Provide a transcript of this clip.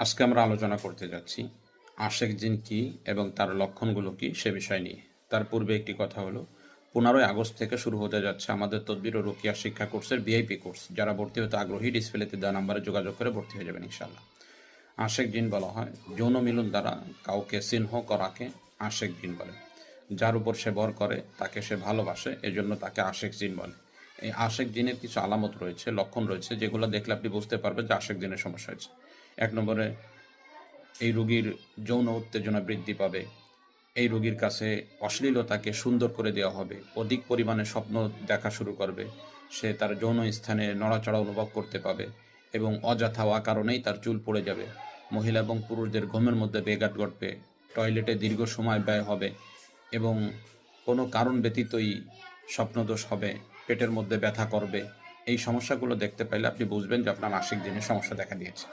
আজকে আমরা আলোচনা করতে যাচ্ছি আশেক জিন কি এবং তার লক্ষণগুলো কি সে বিষয় নিয়ে। তার পূর্বে একটি কথা হলো, পনেরোই আগস্ট থেকে শুরু হতে যাচ্ছে আমাদের তদবির ও রুকিয়া শিক্ষা কোর্সের ভিআইপি কোর্স। যারা ভর্তি হতে আগ্রহী, ডিসপ্লেতে দেওয়া নাম্বারে যোগাযোগ করে ভর্তি হয়ে যাবেন ইনশাল্লাহ আশেক জিন বলা হয়, যৌন মিলন দ্বারা কাউকে চিহ্ন করাকে আশেক জিন বলে। যার উপর সে বর করে, তাকে সে ভালোবাসে, এজন্য তাকে আশেক জিন বলে। এই আশেক জিনের কিছু আলামত রয়েছে, লক্ষণ রয়েছে, যেগুলো দেখলে আপনি বুঝতে পারবেন যে আশেক জিনের সমস্যা হয়েছে। এক নম্বরে, এই রোগীর যৌন উত্তেজনা বৃদ্ধি পাবে। এই রোগীর কাছে অশ্লীলতাকে সুন্দর করে দেওয়া হবে। অধিক পরিমাণে স্বপ্ন দেখা শুরু করবে। সে তার যৌন স্থানে নড়াচড়া অনুভব করতে পাবে এবং অযথা হওয়া কারণেই তার চুল পড়ে যাবে। মহিলা এবং পুরুষদের ঘুমের মধ্যে বেঘাট ঘটবে, টয়লেটে দীর্ঘ সময় ব্যয় হবে এবং কোনো কারণ ব্যতীতই স্বপ্নদোষ হবে, পেটের মধ্যে ব্যথা করবে। এই সমস্যাগুলো দেখতে পাইলে আপনি বুঝবেন যে আপনার মাসিক দিনে সমস্যা দেখা দিয়েছে।